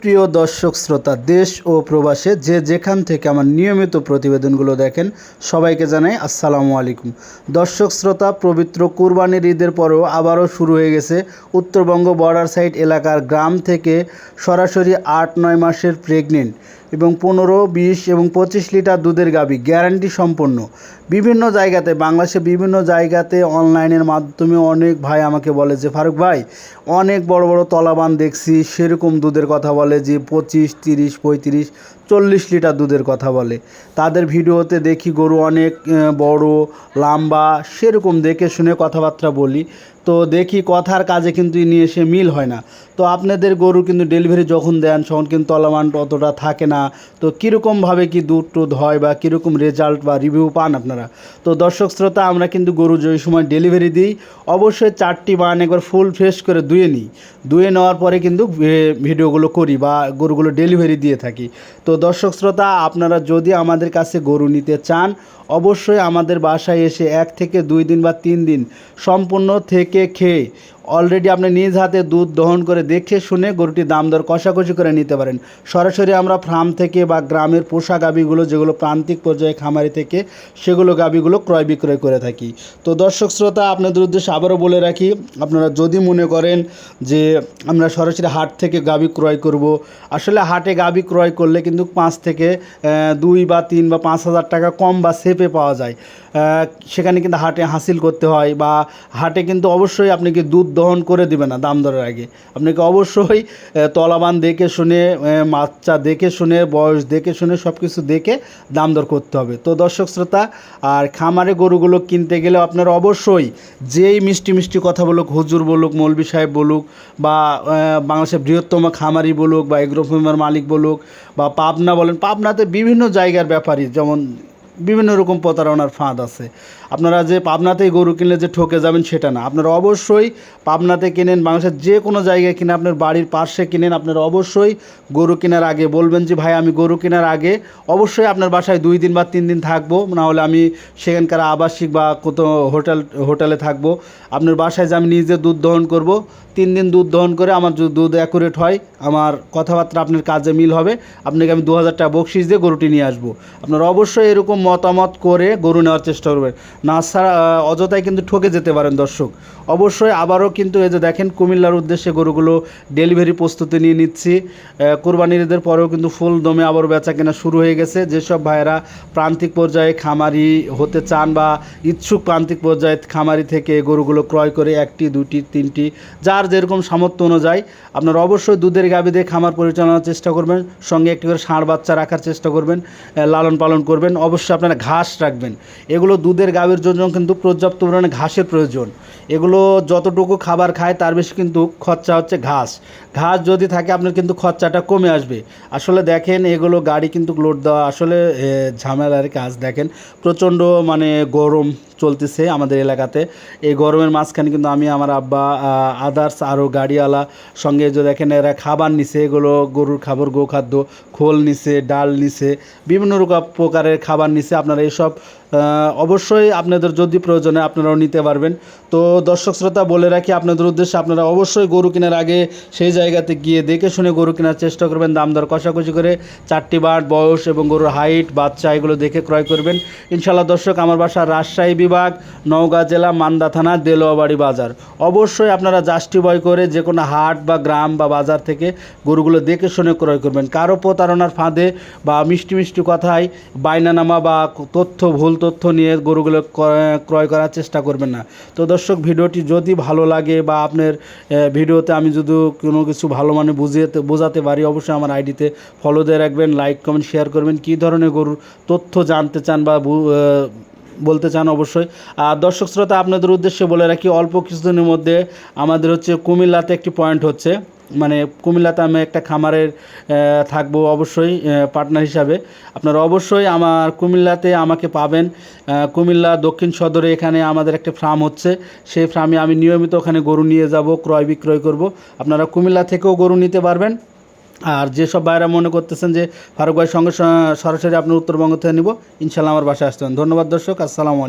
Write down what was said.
প্রিয় দর্শক, শ্রোতা, দেশ ও প্রবাসে যে যেখান থেকে আমার নিয়মিত প্রতিবেদনগুলো দেখেন, সবাইকে জানাই আসসালামু আলাইকুম। দর্শক, শ্রোতা, পবিত্র কুরবানির ঈদের পরেও আবারও শুরু হয়ে গেছে উত্তরবঙ্গ বর্ডার সাইড এলাকার গ্রাম থেকে সরাসরি আট নয় মাসের প্রেগনেন্ট। এবং পনেরো, বিশ এবং পঁচিশ লিটার দুধের গাবি গ্যারান্টি সম্পন্ন। বিভিন্ন জায়গাতে, বাংলাদেশে বিভিন্ন জায়গাতে অনলাইনের মাধ্যমে অনেক ভাই আমাকে বলে যে, ফারুক ভাই, অনেক বড় বড় তলাবান দেখছি, সেরকম দুধের কথা বলে যে পঁচিশ, তিরিশ, পঁয়ত্রিশ চল্লিশ লিটার দুধের কথা বলে। তাদের ভিডিওতে দেখি গরু অনেক বড়, লম্বা, সেরকম দেখে শুনে কথাবার্তা বলি। তো দেখি কথার কাজে কিন্তু নিয়ে এসে মিল হয় না। তো আপনাদের গরু কিন্তু ডেলিভারি যখন দেন, তখন কিন্তু তলামান অতটা থাকে না। তো কীরকমভাবে কি দুধ টুধ হয় বা কীরকম রেজাল্ট বা রিভিউ পান আপনারা? তো দর্শক শ্রোতা, আমরা কিন্তু গরু যে সময় ডেলিভারি দিই, অবশ্যই চারটি বান একবার ফুল ফ্রেশ করে ধুয়ে নিই। ধুয়ে নেওয়ার পরে কিন্তু ভিডিওগুলো করি বা গরুগুলো ডেলিভারি দিয়ে থাকি। তো দর্শক শ্রোতা, আপনারা যদি আমাদের কাছে গরু নিতে চান, অবশ্যই আমাদের বাসায় এসে এক থেকে দুই দিন বা তিন দিন সম্পূর্ণ থেকে খেয়ে অলরেডি আপনি নিজ হাতে দুধ দহন করে দেখে শুনে গরুটির দাম দর কষাকষি করে নিতে পারেন। সরাসরি আমরা ফার্ম থেকে বা গ্রামের পোষা গাবিগুলো যেগুলো প্রান্তিক পর্যায়ে খামারি থেকে, সেগুলো গাবিগুলো ক্রয় বিক্রয় করে থাকি। তো দর্শক শ্রোতা, আপনাদের উদ্দেশ্যে আবারও বলে রাখি, আপনারা যদি মনে করেন যে আমরা সরাসরি হাট থেকে গাবি ক্রয় করব, আসলে হাটে গাবি ক্রয় করলে কিন্তু পাঁচ থেকে দুই বা তিন বা পাঁচ হাজার টাকা কম বা সেপে পাওয়া যায়। সেখানে কিন্তু হাটে হাসিল করতে হয় বা হাটে কিন্তু অবশ্যই আপনাকে দুধ দহন করে দিবে না দাম দরের আগে। আপনাকে অবশ্যই তলাবান দেখে শুনে বাচ্চা দেখে শুনে, বয়স দেখে শুনে সব কিছু দেখে দাম দর করতে হবে। তো দর্শক শ্রোতা, আর খামারে গরুগুলো কিনতে গেলে আপনারা অবশ্যই যেই মিষ্টি মিষ্টি কথা বলুক, হুজুর বলুক মৌলবি সাহেব বলুক বা বাংলাদেশের বৃহত্তম খামারি বলুক বা এগ্রো ফার্মের মালিক বলুক বা পাবনা বলেন পাবনাতে বিভিন্ন জায়গার ব্যাপারী যেমন বিভিন্ন রকম প্রতারণার ফাঁদ আছে। আপনারা যে পাবনাতেই গরু কিনলে যে ঠকে যাবেন সেটা না। আপনারা অবশ্যই পাবনাতে কিনেন, বাংলাদেশের যে কোনো জায়গায় কিনে, আপনার বাড়ির পাশে কিনেন। আপনারা অবশ্যই গরু কেনার আগে বলবেন যে, ভাই, আমি গরু কেনার আগে অবশ্যই আপনার বাসায় দুই দিন বা তিন দিন থাকব। না হলে আমি সেখানকার আবাসিক বা কোথাও হোটেল, হোটেলে থাকব। আপনার বাসায় যে আমি নিজে দুধ দহন করব, তিন দিন দুধ দহন করে আমার যদি দুধ অ্যাকুরেট হয়, আমার কথাবার্তা আপনার কাজে মিল হবে। আপনাকে আমি দু হাজার টাকা বকশিস দিয়ে গরুটি নিয়ে আসব। আপনারা অবশ্যই এরকম মতামত করে গরু নেওয়ার চেষ্টা করবেন না ছাড়া অযথায় কিন্তু ঠকে যেতে পারেন দর্শক। অবশ্যই আবারও কিন্তু এই যে দেখেন কুমিল্লার উদ্দেশ্যে গরুগুলো ডেলিভারি প্রস্তুতি নিয়ে নিচ্ছি। কোরবানির ঈদের পরেও কিন্তু ফুল দমে আবার বেচা কেনা শুরু হয়ে গেছে। যেসব ভাইয়েরা প্রান্তিক পর্যায়ে খামারি হতে চান বা ইচ্ছুক প্রান্তিক পর্যায়ে খামারি থেকে গরুগুলো ক্রয় করে একটি, দুটি, তিনটি, যার যেরকম সামর্থ্য অনুযায়ী আপনারা অবশ্যই দুধের গাভী দিয়ে খামার পরিচালনার চেষ্টা করবেন। সঙ্গে একটি করে ষাঁড় বাচ্চা রাখার চেষ্টা করবেন লালন পালন করবেন। অবশ্যই আপনারা ঘাস রাখবেন। এগুলো দুধের গাভীর জন্য কিন্তু পর্যাপ্ত পরিমাণে ঘাসের প্রয়োজন। এগুলো যতটুকু খাবার খায় তার বেশি কিন্তু খরচা হচ্ছে ঘাস। ঘাস যদি থাকে আপনার কিন্তু খরচাটা কমে আসবে। আসলে দেখেন, এগুলো গাড়ি কিন্তু লোড দেওয়া আসলে ঝামেলার কাজ। দেখেন, প্রচণ্ড মানে গরম চলতেছে আমাদের এলাকাতে। এই গরমের মাঝখানে কিন্তু আমি আমার আব্বা আদার্স আরও গাড়িওয়ালা সঙ্গে যে দেখেন এরা খাবার নিছে এগুলো গরুর খাবার গোখাদ্য খোল নিছে ডাল নিছে বিভিন্ন রকম প্রকারের খাবার নিছে। আপনারা আহ, অবশ্যই আপনাদের যদি প্রয়োজনে আপনারাও নিতে পারবেন। তো দর্শক শ্রোতা, বলে রাখি, আপনাদের উদ্দেশ্যে আপনারা অবশ্যই গরু কেনার আগে সেই জায়গাতে গিয়ে দেখে শুনে গরু কেনার চেষ্টা করবেন। দাম দর কষাকষি করে চারটি বাট, বয়স এবং গরুর হাইট বাচ্চা, এগুলো দেখে ক্রয় করবেন। ইনশাল্লাহ দর্শক, আমার বাসা রাজশাহী বিভাগ, নওগাঁ জেলা, মান্দা থানা, দেলোয়াবাড়ি বাজার। অবশ্যই আপনারা জাস্টিফাই করে যে কোনো হাট বা গ্রাম বা বাজার থেকে গরুগুলো দেখে শুনে ক্রয় করবেন। কারও প্রতারণার ফাঁদে বা মিষ্টি মিষ্টি কথায় বায়নানামা বা তথ্য ভুল তথ্য নিয়ে গরুগুলো ক্রয়- করার চেষ্টা করবেন না। তো দর্শক, ভিডিওটি যদি ভালো লাগে বা আপনার ভিডিওতে আমি যদি কোনো কিছু ভালো মানে বুঝিয়ে, বোঝাতে পারি, অবশ্যই আমার আইডিতে ফলো দিয়ে রাখবেন লাইক কমেন্ট শেয়ার করবেন। কী ধরনের গরুর তথ্য জানতে চান বা বলতে চান অবশ্যই। আর দর্শক, শ্রোতা, আপনাদের উদ্দেশ্যে বলে রাখি, অল্প কিছুদিনের মধ্যে আমাদের হচ্ছে কুমিল্লাতে একটি পয়েন্ট হচ্ছে। মানে কুমিল্লাতে আমি একটা খামারের থাকব অবশ্যই পার্টনার হিসাবে। আপনারা অবশ্যই আমার কুমিল্লাতে আমাকে পাবেন। কুমিল্লা দক্ষিণ সদরে এখানে আমাদের একটা ফার্ম হচ্ছে। সেই ফার্মে আমি নিয়মিত ওখানে গরু নিয়ে যাব, ক্রয় বিক্রয় করব। আপনারা কুমিল্লা থেকেও গরু নিতে পারবেন। আর যেসব ভাইরা মনে করতেছেন যে ফারুক ভাইয়ের সঙ্গে সরাসরি আপনার উত্তরবঙ্গ থেকে নিব, ইনশাল্লাহ আমার বাসায় আসতে পারেন। ধন্যবাদ দর্শক, আসসালামু